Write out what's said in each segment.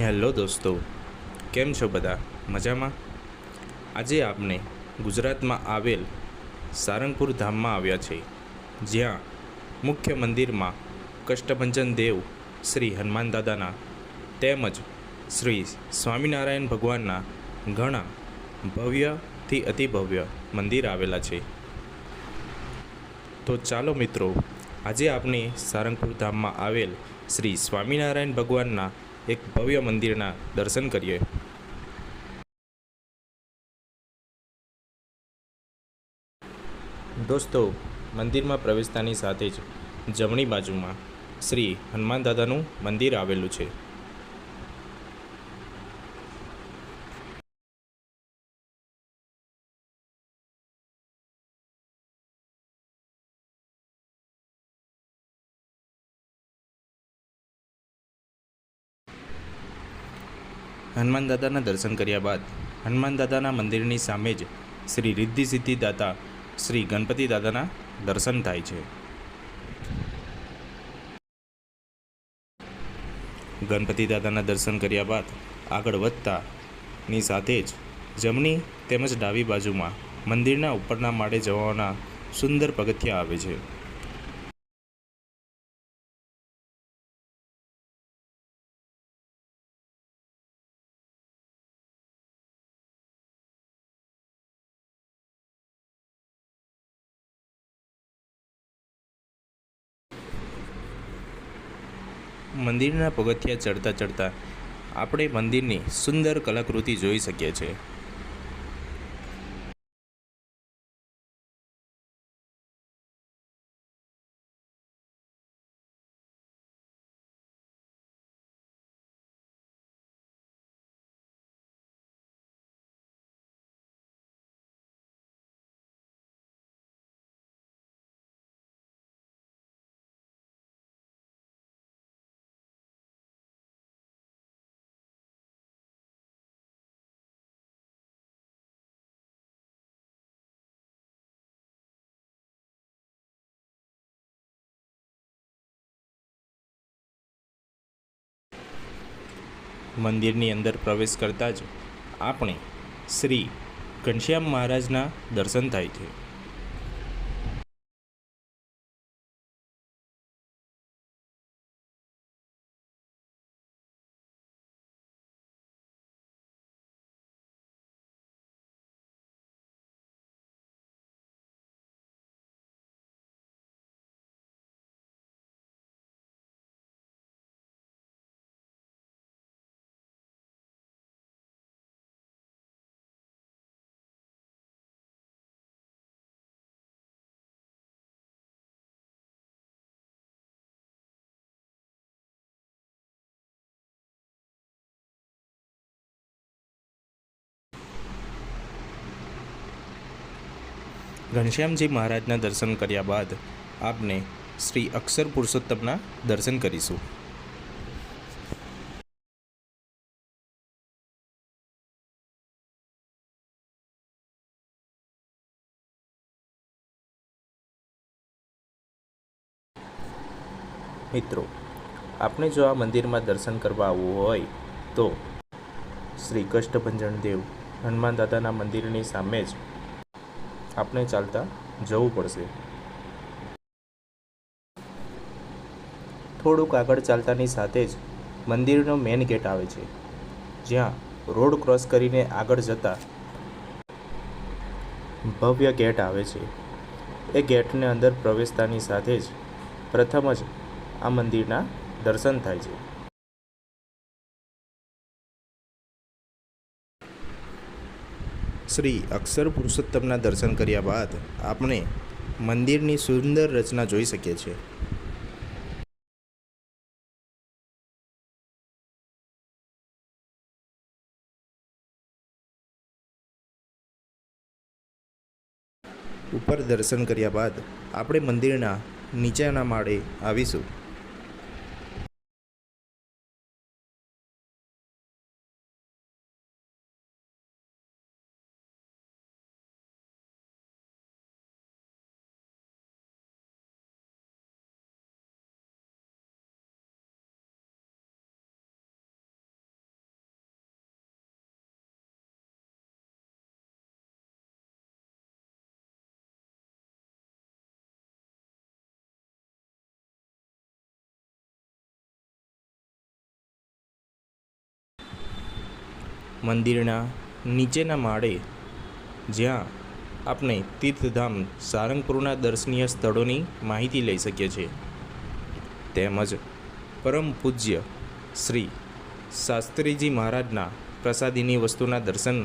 Hello દોસ્તો, કેમ છો બધા? મજામાં? આજે આપણે ગુજરાતમાં આવેલ સારંગપુર ધામમાં આવ્યા છે જ્યાં મુખ્ય મંદિરમાં કષ્ટભંજન દેવ શ્રી હનુમાન દાદાના તેમજ શ્રી સ્વામિનારાયણ ભગવાનના ઘણા ભવ્યથી અતિભવ્ય મંદિર આવેલા છે. તો ચાલો મિત્રો, આજે આપણે સારંગપુર ધામમાં આવેલ શ્રી સ્વામિનારાયણ ભગવાનના એક ભવ્ય મંદિરના દર્શન કરીએ. દોસ્તો, મંદિરમાં પ્રવેશતાની સાથે જ જમણી બાજુમાં શ્રી હનુમાન દાદાનું મંદિર આવેલું છે. હનુમાન દાદાના દર્શન કર્યા બાદ હનુમાન દાદાના મંદિરની સામે જ શ્રી રિદ્ધિ સિદ્ધિ દાતા શ્રી ગણપતિ દાદાના દર્શન થાય છે. ગણપતિ દાદાના દર્શન કર્યા બાદ આગળ વધતાની સાથે જ જમણી તેમજ ડાબી બાજુમાં મંદિરના ઉપરના માળે જવાના સુંદર પગથિયા આવે છે. મંદિરના પગથિયા ચડતા ચડતા આપણે મંદિરની સુંદર કલાકૃતિ જોઈ શકીએ છીએ. મંદિરની અંદર પ્રવેશ કરતાં જ આપણે શ્રી ઘનશ્યામ મહારાજના દર્શન થાય છે. ઘનશ્યામજી મહારાજના દર્શન કર્યા બાદ આપને શ્રી અક્ષર પુરુષોત્તમના દર્શન કરીશું. મિત્રો આપણે જો આ મંદિરમાં દર્શન કરવા આવવું હોય તો શ્રી કષ્ટભંજન દેવ હનુમાન દાદાના મંદિરની સામે જ આપણે ચાલતા જવું પડશે. થોડુંક આગળ ચાલતાની સાથે જ મંદિરનો મેઇન ગેટ આવે છે. જ્યાં રોડ ક્રોસ કરીને આગળ જતા ભવ્ય ગેટ આવે છે. એ ગેટને અંદર પ્રવેશતાની સાથે જ પ્રથમ જ આ મંદિરના દર્શન થાય છે. શ્રી અક્ષર પુરુષોત્તમના દર્શન કર્યા બાદ આપણે મંદિરની સુંદર રચના જોઈ શકીએ છીએ. ઉપર દર્શન કર્યા બાદ આપણે મંદિરના નીચેના માળે આવીશું. મંદિરના નીચેના માળે, જ્યાં આપણે તીર્થધામ સારંગપુરના દર્શનીય સ્થળોની માહિતી લઈ શકીએ છીએ. તેમજ પરમ પૂજ્ય શ્રી શાસ્ત્રીજી મહારાજના પ્રસાદીની વસ્તુના દર્શન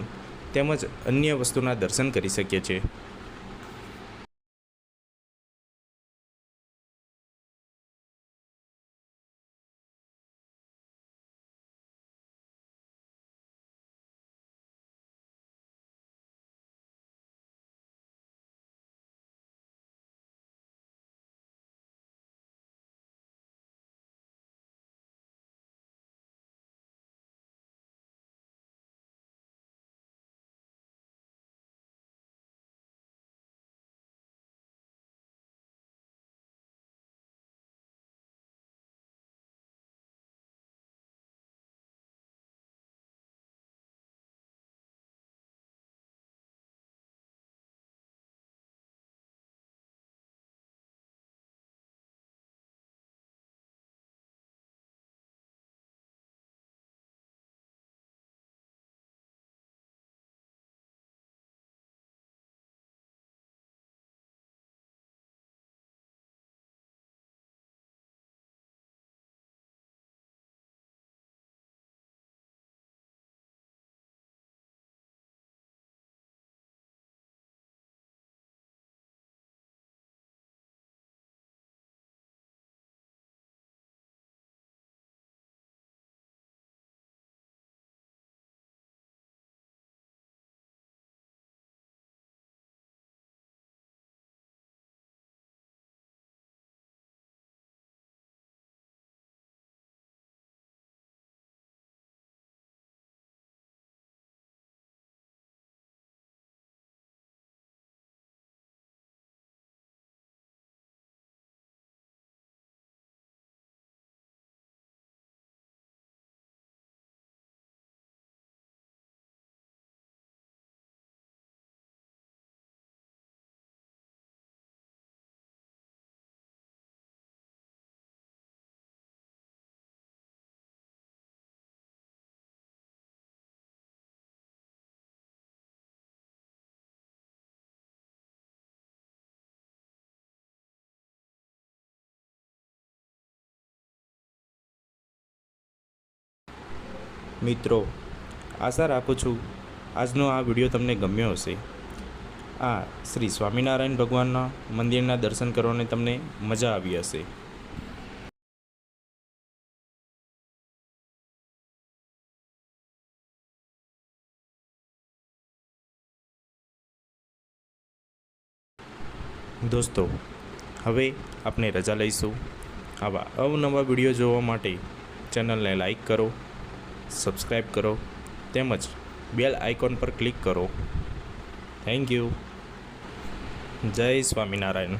તેમજ અન્ય વસ્તુના દર્શન કરી શકીએ છીએ. મિત્રો, આશા રાખું છું આજનો આ વીડિયો તમને ગમ્યો હશે. આ શ્રી સ્વામિનારાયણ ભગવાનના મંદિરના દર્શન કરવાની તમને મજા આવી હશે. દોસ્તો, હવે આપણે રજા લઈશું. આવા અવનવા વીડિયો જોવા માટે ચેનલને લાઈક કરો સબસ્ક્રાઈબ કરો તેમજ બેલ આઇકોન પર ક્લિક કરો. Thank you. જય સ્વામિનારાયણ.